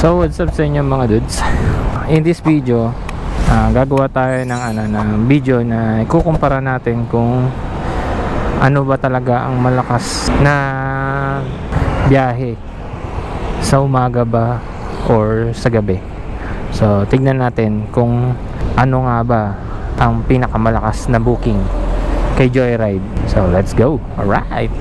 So what's up sa inyo mga dudes? In this video ah, Gagawa tayo ng, ano, ng video na ikukumpara natin kung Ano ba talaga ang malakas na biyahe Sa umaga ba or sa gabi. So tignan natin kung ano nga ba ang pinakamalakas na booking kay Joyride. So let's go. Alright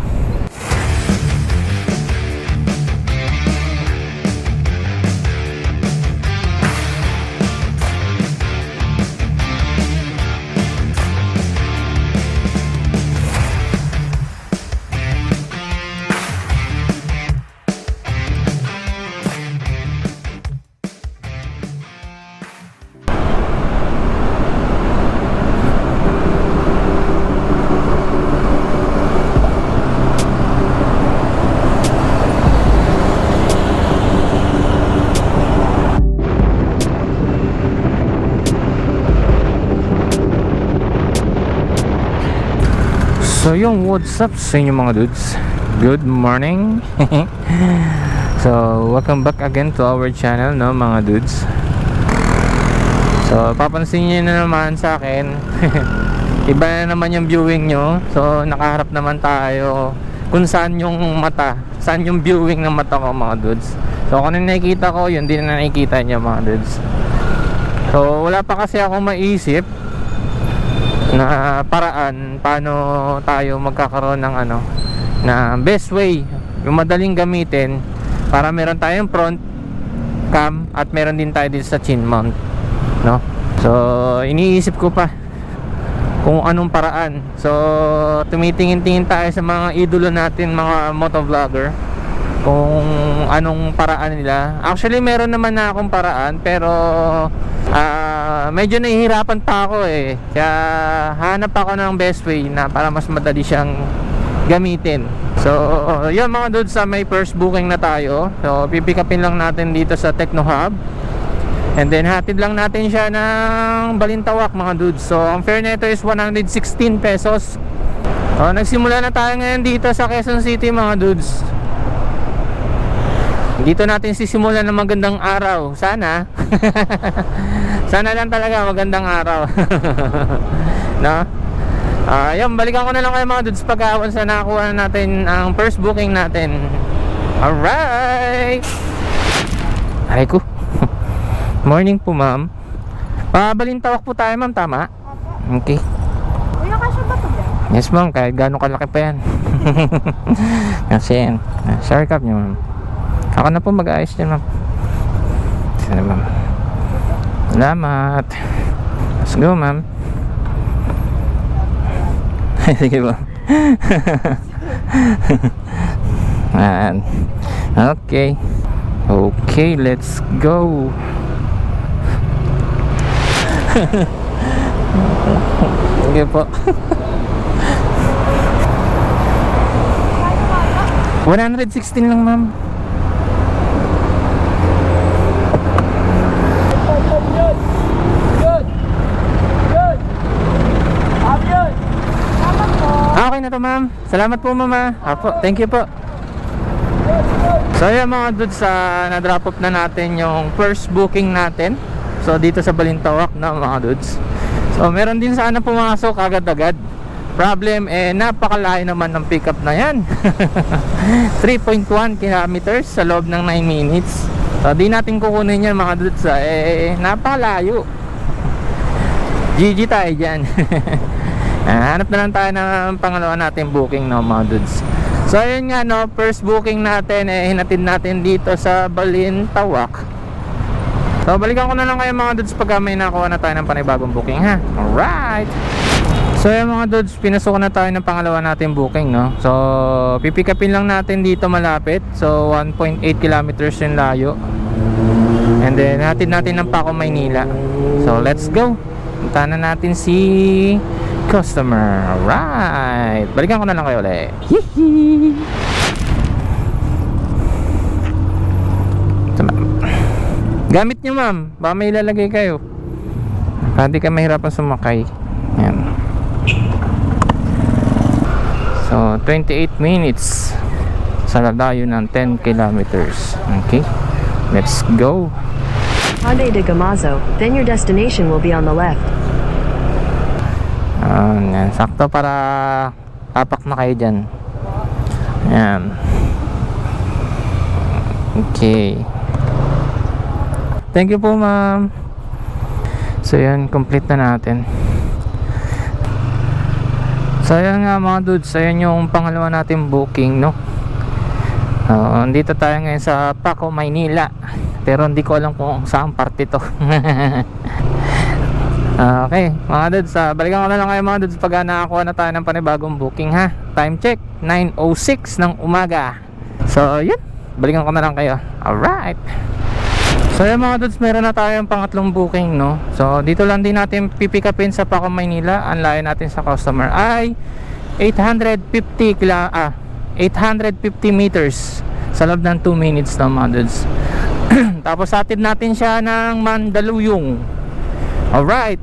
So yung what's up sa inyo mga dudes? Good morning. So welcome back again to our channel no mga dudes? So papansin nyo na naman sa akin. Iba na naman yung viewing nyo So nakaharap naman tayo Kung saan yung mata Saan yung viewing ng mata ko mga dudes. So kung ano nakikita ko Yun din na nakikita nyo mga dudes. So wala pa kasi ako maisip na paraan paano tayo magkakaroon ng ano na best way yung madaling gamitin para meron tayong front cam at meron din tayo dito sa chin mount no? So iniisip ko pa kung anong paraan. So tumitingin-tingin tayo sa mga idolo natin mga motovlogger kung anong paraan nila. Actually meron naman na akong paraan pero ah medyo nahihirapan pa ako eh. Kaya hanap ako ng best way na para mas madali siyang gamitin. So yun mga dudes sa may first booking na tayo. So pipikapin lang natin dito sa Techno Hub and then hatid lang natin siya ng Balintawak mga dudes. So ang fare nito is 116 pesos. So nagsimula na tayo ngayon dito sa Quezon City mga dudes dito natin sisimulan ng magandang araw. Sana. Sana lang talaga magandang araw. no? Ah, yun, balikan ko na lang kayo mga dudes pagkawan sa nakakuha na natin ang first booking natin. Alright! Aray ko. Morning po, ma'am. Pabalintawak po tayo, ma'am. Tama? Okay. Kuya, kasya ba ito? Yes, ma'am. Kahit gano'ng kalaki pa yan. Kasi yan. Ah, Sorry cup niyo, ma'am. Ako na po mag-ayos dyan, ma'am. Sana, ma'am. Salamat. Let's go, ma'am. Sige. Ayan. Okay. Okay, let's go. Sige po. 116 lang, ma'am. Na to, ma'am. Salamat po, mama. Apo, thank you po. So, yan mga dudes, sa na-drop off na natin yung first booking natin. So, dito sa Balintawak na mga dudes. So, meron din sana pumasok agad-agad. Problem, eh, napakalayo naman ng pickup na yan. 3.1 kilometers sa loob ng 9 minutes. So, di natin kukunin yan mga dudes. ah. Eh, napakalayo. GG tayo dyan. Ah, Hanap na lang tayo ng pangalawa natin booking no mga dudes. So ayun nga no, first booking natin eh hinatid natin dito sa Balintawak. So balikan ko na lang kayo mga dudes pag may nakuha na tayo ng panibagong booking ha. Alright. So yung mga dudes, pinasok na tayo ng pangalawa natin booking no. So pipikapin lang natin dito malapit. So 1.8 kilometers yung layo. And then hatid natin ng Paco, Maynila. So let's go. Punta na natin si customer. Alright. Balikan ko na lang kayo ulit. Hihi. Gamit nyo ma'am. Baka may ilalagay kayo. Para di ka mahirapan sumakay. Yan. So, 28 minutes sa lalayo ng 10 kilometers. Okay? Let's go. Hyundai de Gamazo, then your destination will be on the left. Ayan, yan. Sakto para tapak na kayo dyan. Ayan. Okay. Thank you po, ma'am. So, yan. Complete na natin. So, ayan nga mga dudes. Ayan yung pangalawa natin booking, no? Uh, dito tayo ngayon sa Paco, Maynila. Pero hindi ko alam kung saan parte to. Ah, okay, mga dudes, ah, balikan ko na lang kayo mga dudes pag ah, nakakuha na tayo ng panibagong booking ha. Time check, 9.06 ng umaga. So, yun, balikan ko na lang kayo. Alright. So, yun mga dudes, meron na tayong pangatlong booking, no? So, dito lang din natin pipick upin sa Paco, Maynila. Ang layo natin sa customer ay 850 kila, ah, 850 meters sa loob ng 2 minutes na mga dudes. Tapos atid natin siya ng Mandaluyong. Alright.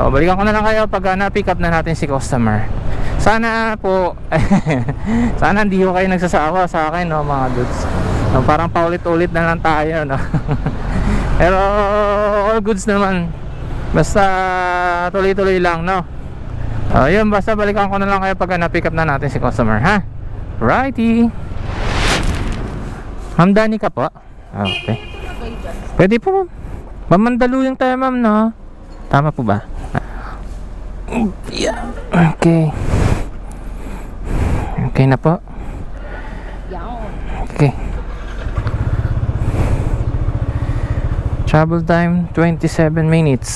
So, balikan ko na lang kayo pag uh, na-pick up na natin si customer. Sana po, sana hindi ko kayo nagsasawa sa akin, no, mga dudes. No, parang paulit-ulit na lang tayo, no. Pero all goods naman. Basta tuloy-tuloy lang, no. Uh, yun, basta balikan ko na lang kayo pag uh, na-pick up na natin si customer, ha? Righty. Hamdani ka po? Ah, Okay. Pwede po, ma'am. Mamandaluyong tayo, ma'am, no? Tama po ba? Yeah. Okay. Okay na po. Okay. Travel time 27 minutes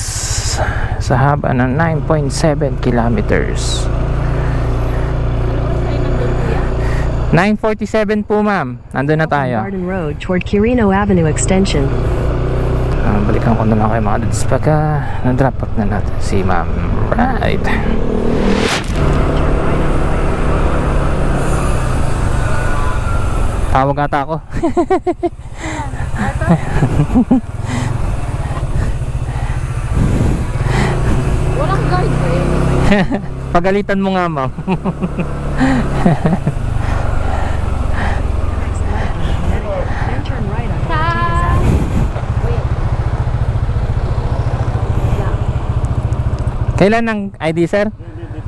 sa haba ng 9.7 kilometers. 9.47 po ma'am. Nandun na tayo. Garden Road toward Quirino Avenue Extension. Ah, balikan ko na lang kayo mga dudes pagka na-drop off na natin si ma'am. Right. Tawag ata ako. Walang guard eh. Pagalitan mo nga ma'am. Then turn right on Sa... Wait. Kailan ang ID sir?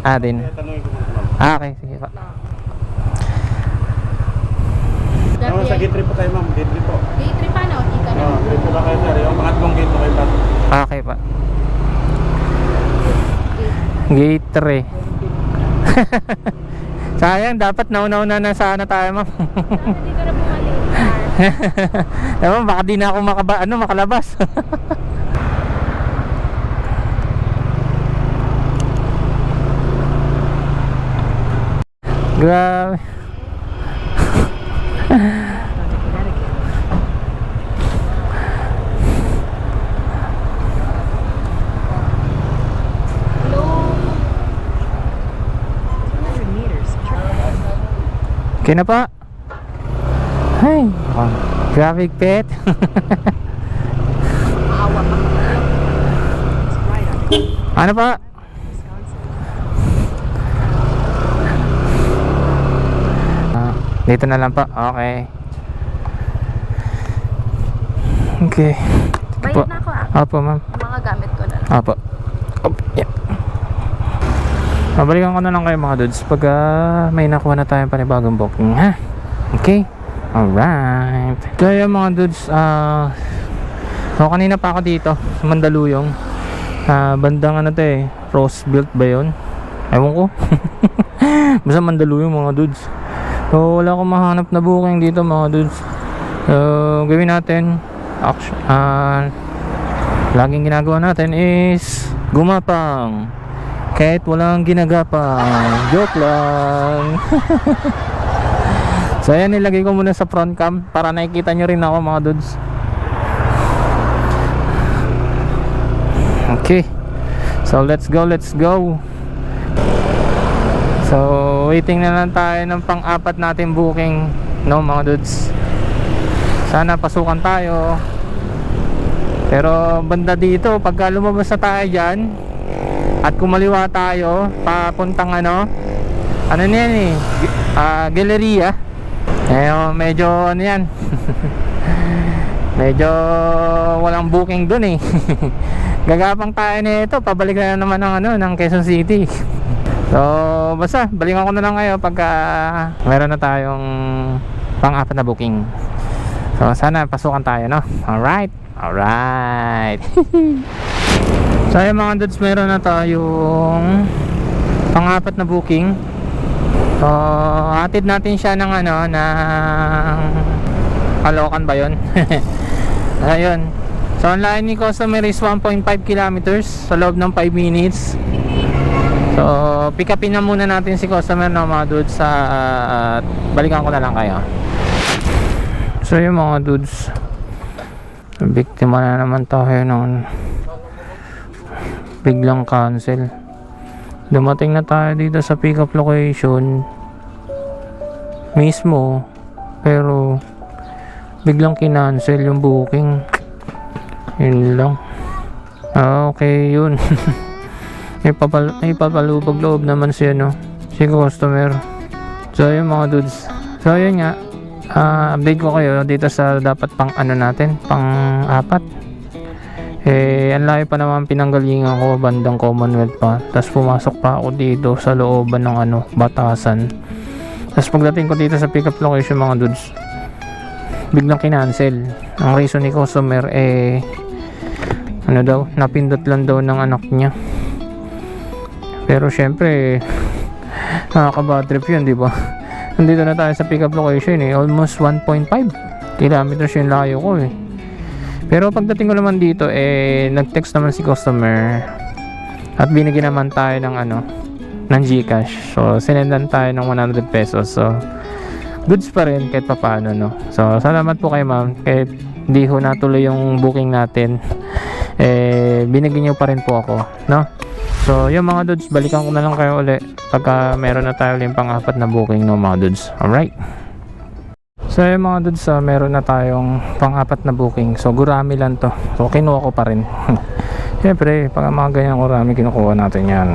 Ah, din. Ah, okay. Sige pa. Ano, sa gate 3 po tayo ma'am, gate 3 po. Day trip pa na, hindi ka na. Oo, gate 3 lang kayo sir, yung pangatlong gate po kayo pa. Ah, okay pa. Gate 3. Sayang, dapat nauna-una na sana tayo, ma'am. Hindi ka na bumalik. Ewan, baka di na ako makaba, ano, makalabas. Grabe. onto Connecticut. Hello? 200 meters. Turn Okay na pa. Ay, oh, traffic pet. Ano pa? Wisconsin. Ah, dito na lang pa. Okay. Okay. Bayad na ako ah. Opo, ma'am. Yung mga gamit ko na lang. Apo. Op, yeah. Babalikan ko na lang kayo mga dudes pag ah, may nakuha na tayong panibagong booking, ha? Okay? Alright. Kaya mga dudes, ah... so kanina pa ako dito, sa Mandaluyong. Ah, bandang ano to eh, Rose built ba yun? Ewan ko. Basta Mandaluyong mga dudes. So wala akong mahanap na booking dito mga dudes. So gawin natin, action, ah... laging ginagawa natin is gumapang. Kahit walang ginagapang. Joke lang. So ayan nilagay ko muna sa front cam para nakikita nyo rin ako mga dudes. Okay. So let's go let's go so waiting na lang tayo ng pang-apat natin booking no mga dudes sana pasukan tayo pero banda dito, pagka lumabas na tayo dyan at kumaliwa tayo papuntang ano, ano na yan eh, G- ah, Galleria. Eh, medyo ano yan. medyo walang booking dun eh gagapang tayo nito pabalik na naman ng ano ng Quezon City so basta balikan ko na lang kayo pagka meron na tayong pang-apat na booking so sana pasukan tayo no alright alright so yung mga dudes meron na tayong pang-apat na booking so hatid natin siya ng ano ng Kalokan ba yun? Ayun. So, ang line ni customer is 1.5 kilometers sa loob ng 5 minutes. So, pick upin na muna natin si customer no, mga dudes sa at balikan ko na lang kayo. So, yung mga dudes. Biktima na naman tayo ng biglang cancel. Dumating na tayo dito sa pick up location. Mismo pero biglang kinancel yung booking. Yun lang. Ah, okay yun may, papal may papalubag loob naman siya no si customer. So yun mga dudes. So yun nga Ah, update ko kayo dito sa dapat pang ano natin pang apat. Eh ang layo pa naman pinanggalingan ko bandang commonwealth pa. Tapos pumasok pa ako dito sa looban ng ano batasan. Tapos pagdating ko dito sa pick up location mga dudes biglang kinancel. Ang reason ni customer eh ano daw napindot lang daw ng anak niya pero syempre nakaka trip yun di ba? Nandito na tayo sa pick up location eh. Almost 1.5 kilometers yung layo ko eh. Pero pagdating ko naman dito eh nag text naman si customer at binigyan naman tayo ng ano ng Gcash. So sinendan tayo ng 100 pesos. So goods pa rin kahit papaano no? So salamat po kay ma'am. Kahit hindi ho natuloy yung booking natin eh binigyan niyo pa rin po ako no so yung mga dudes balikan ko na lang kayo uli pagka meron na tayo ulit pang apat na booking no mga dudes? Alright. So yung mga dudes ah, meron na tayong pang apat na booking. So gurami lang to. So kinuha ko pa rin. Syempre pag mga ganyan gurami kinukuha natin yan.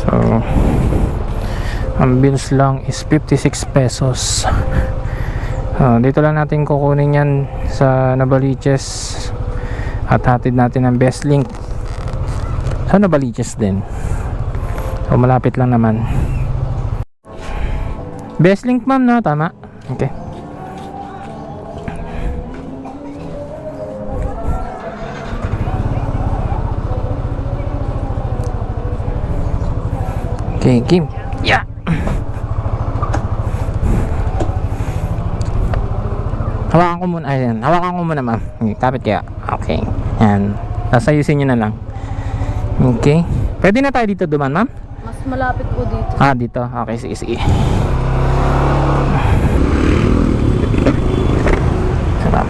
So ang bills lang is 56 pesos. Ah, dito lang natin kukunin yan sa Nabaliches at hatid natin ang best link sa Nabaliches din so malapit lang naman best link ma'am no tama okay okay Kim yeah Hawakan ko muna, ayan. Hawakan ko muna, ma'am. Okay, kaya. Okay. Yan. Tapos ayusin nyo na lang. Okay. Pwede na tayo dito duman, ma'am? Mas malapit po dito. Ah, dito. Okay, sige, sige. Sarap.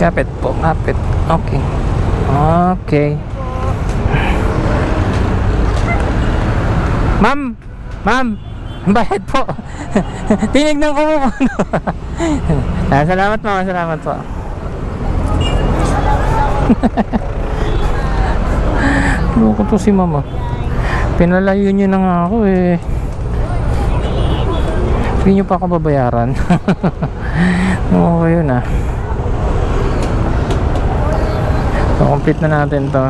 Kapit po, kapit. Okay. Okay. Ma'am! Ma'am! Bayad po. Tinignan ko po. ah, salamat ma'am, salamat po. Loko to si mama. Pinalayo niyo na nga ako eh. Hindi niyo pa ako babayaran. Oo, yun ah. So, complete na natin to.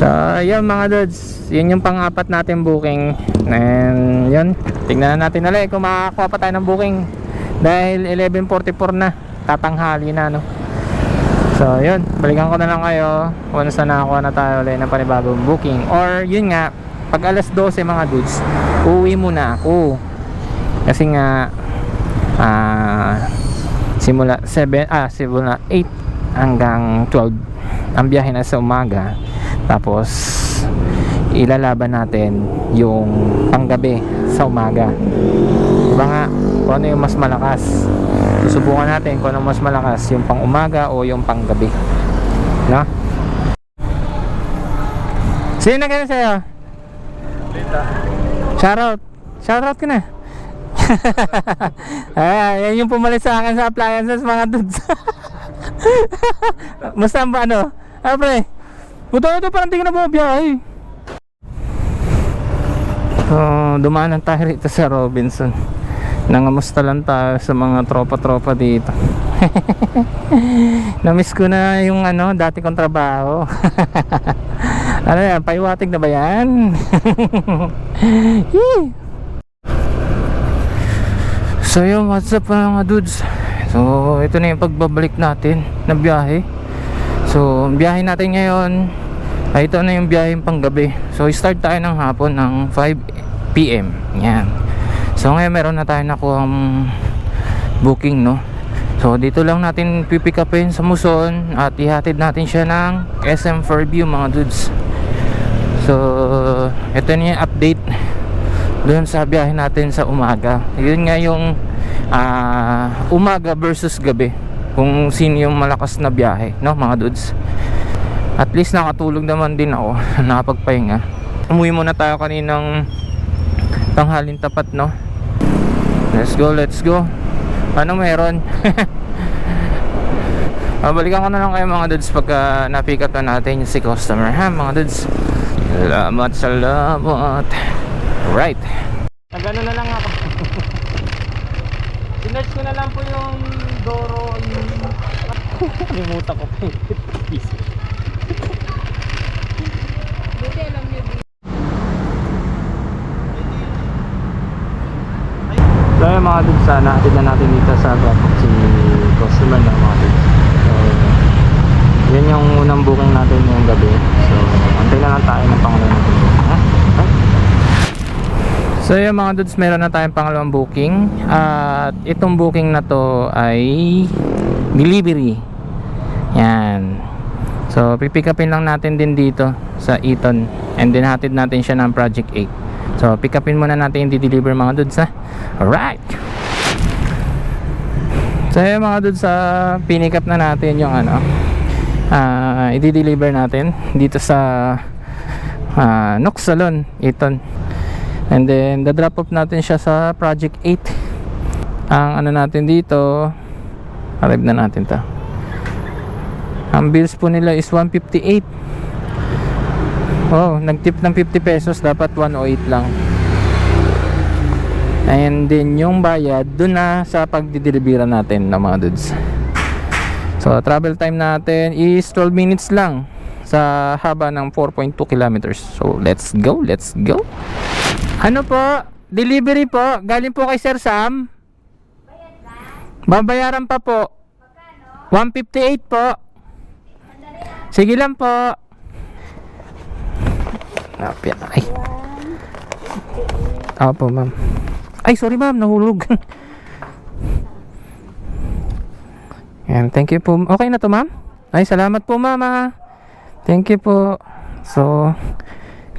So, yun mga dudes. Yun yung pang-apat natin booking. And yun, tingnan na natin ulit kung makakakuha pa tayo ng booking. Dahil 11.44 na, tatanghali na no. So, yun. Balikan ko na lang kayo once na nakakuha na tayo ulit ng panibagong booking. Or, yun nga, pag alas 12 mga dudes, uuwi muna ako. Kasi nga, ah, simula 7, ah, simula 8 hanggang 12 ang biyahe na sa umaga. Tapos, ilalaban natin yung panggabi sa umaga. Diba nga, kung ano yung mas malakas. Susubukan natin kung ano mas malakas, yung pang umaga o yung pang gabi. No? Sino na ganun sa'yo? Shoutout. Shoutout ka na. Ay, yan yung pumalit sa akin sa appliances mga dudes. Basta ba ano? Ah, pre. Buto ito parang di ka na bumabiyahe. So, dumaan tayo rito sa Robinson. Nangamusta lang tayo sa mga tropa-tropa dito. Namiss ko na yung ano, dati kong trabaho. ano yan, paiwatig na ba yan? So yun, what's up mga dudes? So, ito na yung pagbabalik natin na biyahe. So, biyahe natin ngayon, ay ito na yung biyahe panggabi. So, start tayo ng hapon ng 5 p.m. Yan. So, ngayon meron na tayo nakuhang booking, no? So, dito lang natin pipick upin sa Muson at ihatid natin siya ng SM Fairview, mga dudes. So, ito na yung update doon sa biyahe natin sa umaga. Yun nga yung ah, umaga versus gabi. Kung sino yung malakas na biyahe, no, mga dudes. At least nakatulog naman din ako, nakapagpahinga. Umuwi muna tayo kaninang tanghalin tapat, no? Let's go, let's go. Ano meron? Babalikan ko na lang kayo mga dudes pagka na-pick up na natin si customer ha mga dudes. Salamat, salamat. Right. Nagano na lang ako. Sinerge ko na lang po yung Doro yung... Limutan ko pa yung. Buti alam niyo dito. So yun mga dudes, sana natin na natin dito sa Bapok si customer na mga dudes. So, yan yung unang booking natin ngayong gabi. So, antay na lang tayo ng pangalawang natin booking. Ha? Okay. So yun mga dudes, meron na tayong pangalawang booking. At itong booking na to ay delivery. Yan. So, pipick upin lang natin din dito sa Eton. And then hatid natin siya ng Project 8. So, pick upin muna natin yung di-deliver mga dudes ha. Alright! So, yun mga dudes, sa pinick up na natin yung ano, ah i-deliver natin dito sa ah Nook Salon, Eton. And then, the-drop off natin siya sa Project 8. Ang ano natin dito, arrive na natin to. Ang bills po nila is 158. Oh, nag-tip ng 50 pesos, dapat 108 lang. And then yung bayad dun na sa pagdidelibera natin ng mga dudes. So travel time natin is 12 minutes lang sa haba ng 4.2 kilometers. So let's go, let's go. Ano po? Delivery po, galing po kay Sir Sam. Babayaran pa po. 158 po. Sige lang po. Napya. Ay. Opo, ma'am. Ay, sorry ma'am, nahulog. Yan, thank you po. Okay na to, ma'am? Ay, salamat po, ma'am. ah. Thank you po. So,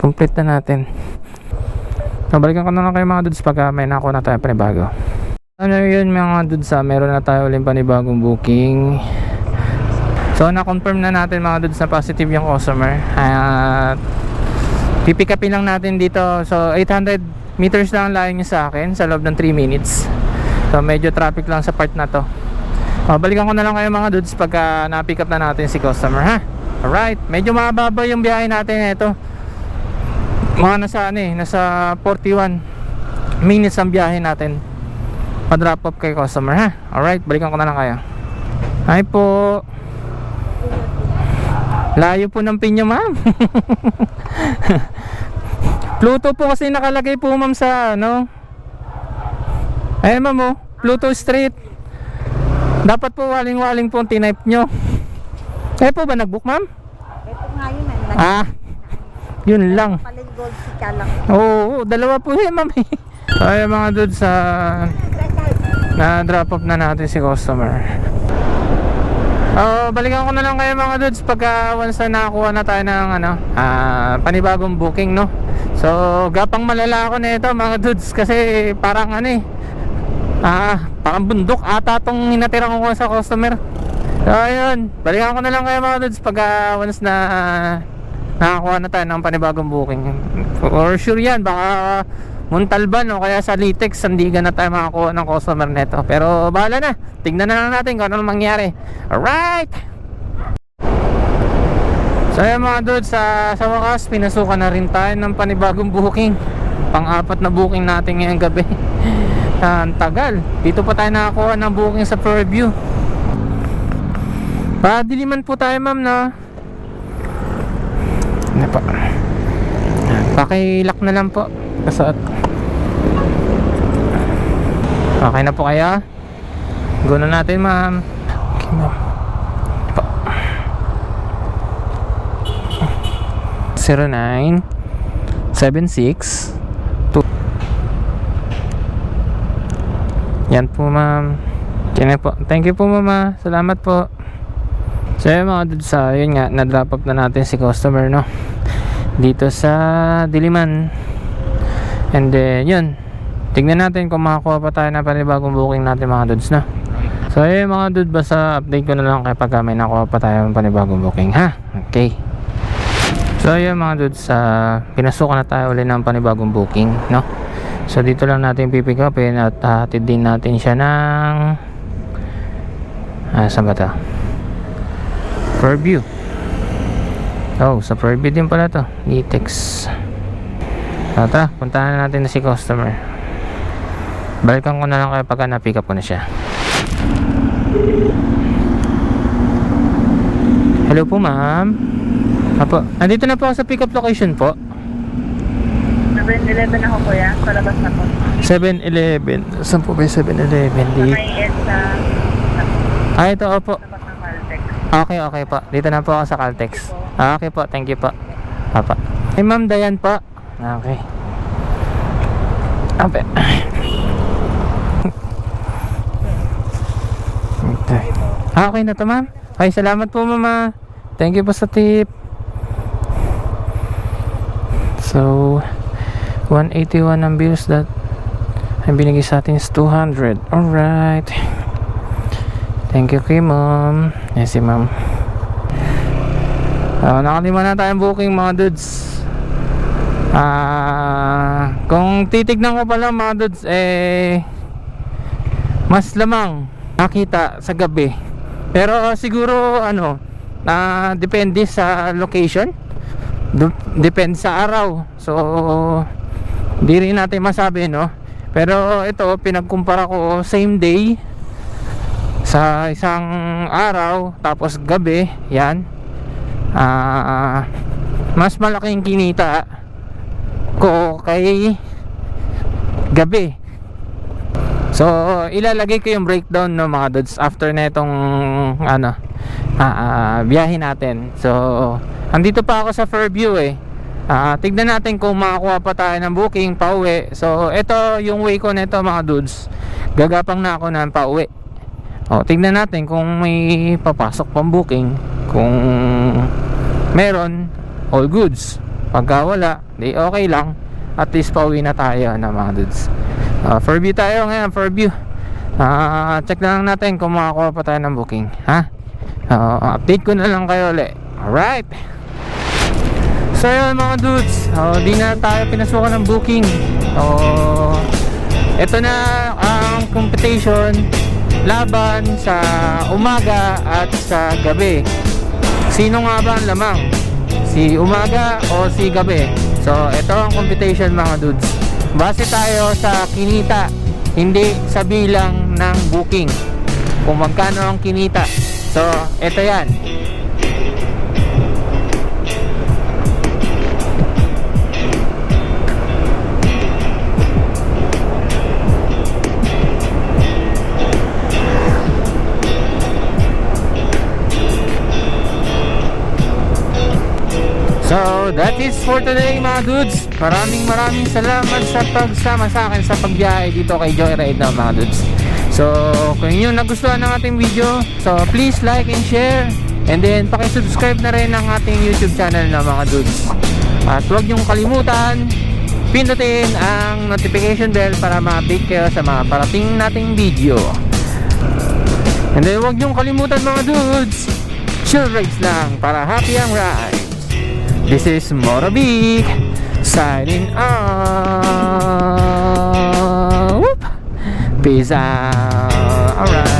complete na natin. So, balikan ko na lang kayo mga dudes pag ah, may nakuha na tayo panibago. Ano yun mga dudes ah, meron na tayo ulit panibagong booking. So, na-confirm na natin mga dudes na positive yung customer. At pipick upin lang natin dito. So, 800 meters lang ang layo niya sa akin sa loob ng 3 minutes. So, medyo traffic lang sa part na to. O, balikan ko na lang kayo mga dudes pagka na-pick up na natin si customer ha. Alright, medyo mababa yung biyahe natin ito. Mga nasa ano eh, nasa 41 minutes ang biyahe natin. Pa-drop off kay customer ha. Alright, balikan ko na lang kayo. Hi po. Layo po ng pinyo, ma'am. Pluto po kasi nakalagay po, ma'am, sa ano. Ayun, ma'am, oh. Pluto Street. Dapat po waling-waling po ang tinype nyo. Kayo po ba nag-book, ma'am? Ito nga yun eh. Ah, yun lang. Nagpalit gold sika lang. Oo, dalawa po yun, ma'am. eh. Ayun mga dudes, sa na drop off na natin si customer. Oh, balikan ko na lang kayo mga dudes pagka once na nakakuha na tayo ng ano, ah, panibagong booking, no? So, gapang malala ako na ito mga dudes kasi parang ano eh, ah, parang bundok ata tong hinatira ko sa customer. So, ayun, balikan ko na lang kayo mga dudes pagka once na ah, nakakuha na tayo ng panibagong booking. For sure yan, baka Montalban o kaya sa Litex, sandigan na tayo makakuha ng customer neto. Pero bahala na, tignan na lang natin kung ano mangyari. Alright! So ayun mga dudes, sa, sa wakas, pinasukan na rin tayo ng panibagong booking. Pang-apat na booking natin ngayong gabi. Ang tagal. Dito pa tayo nakakuha ng booking sa Fairview. Padiliman po tayo ma'am na. Ano pa? Pakilock na lang po. Kasot. Okay na po kaya? Go na natin ma'am. Okay ma'am. Pa. 09 76 2 Yan po ma'am. Na po. Thank you po mama. Salamat po. So yun mga dudes, ah, yun nga, na-drop up na natin si customer, no? Dito sa Diliman. And then, yun. Tignan natin kung makakuha pa tayo ng panibagong booking natin mga dudes, no? So yun mga dudes, basta update ko na lang kapag may nakuha pa tayo ng panibagong booking, ha? Okay. So yun mga dudes, uh, pinasukan na tayo ulit ng panibagong booking, no? So dito lang natin pipick upin at uh, hatid din natin siya ng ah, saan ba to? Fairview Oh, sa Fairview din pala to Nitex so, Tara, puntahan na natin na si customer Balikan ko na lang kayo pagka na-pick up ko na siya Hello po ma'am Apo, nandito na po ako sa pick up location po 7-11 ako kuya, palabas na po. 7-Eleven Saan po ba yung 7-Eleven? Di... May S na Ah, ito opo Caltech. Okay, okay po. Dito na po ako sa Caltex. Ah, okay po. Thank you po. Papa. Hey, Ma'am Dayan po. Okay. Ape. Okay. Ah, okay na to, ma'am. Okay, salamat po, mama. Thank you po sa tip. So, 181 ang bills that ang binigay sa atin is 200. Alright. Thank you kay ma'am. Yes, si ma'am. Ah, nakalima na tayong booking mga dudes. Ah, kung titignan ko pala mga dudes eh mas lamang nakita sa gabi. Pero siguro ano, na depende sa location. Depende sa araw. So di rin natin masabi no. Pero ito pinagkumpara ko same day sa isang araw tapos gabi yan ah mas malaking kinita ko kay gabi. So ilalagay ko yung breakdown no mga dudes after na itong ano ah, ah, biyahe natin. So andito pa ako sa Fairview eh. Ah, tignan natin kung makakuha pa tayo ng booking pauwi. So ito yung way ko nito mga dudes. Gagapang na ako ng pauwi. O, tignan natin kung may papasok pang booking. Kung meron, all goods. Pagka wala, di okay lang. At least pauwi na tayo na mga dudes. Uh, Fairview tayo ngayon, Fairview. Ah, check na lang natin kung makakuha pa tayo ng booking. Ha? Ah, update ko na lang kayo ulit. Alright. So yun mga dudes, oh, di na tayo pinasukan ng booking. Oh, ito na ang competition laban sa umaga at sa gabi. Sino nga ba ang lamang? Si umaga o si gabi? So, ito ang competition mga dudes. Base tayo sa kinita, hindi sa bilang ng booking. Kung magkano ang kinita. So, ito yan. So, that is for today mga dudes. Maraming maraming salamat sa pagsama sa akin sa pagbiyahe dito kay Joyride na mga dudes. So, kung inyo nagustuhan ng ating video, so please like and share. And then, pakisubscribe na rin ang ating YouTube channel na mga dudes. At huwag niyong kalimutan, pindutin ang notification bell para ma-update kayo sa mga parating nating video. And then, huwag niyong kalimutan mga dudes, chill rides lang para happy ang ride. This is Motobic signing out. Whoop. Peace out. Alright.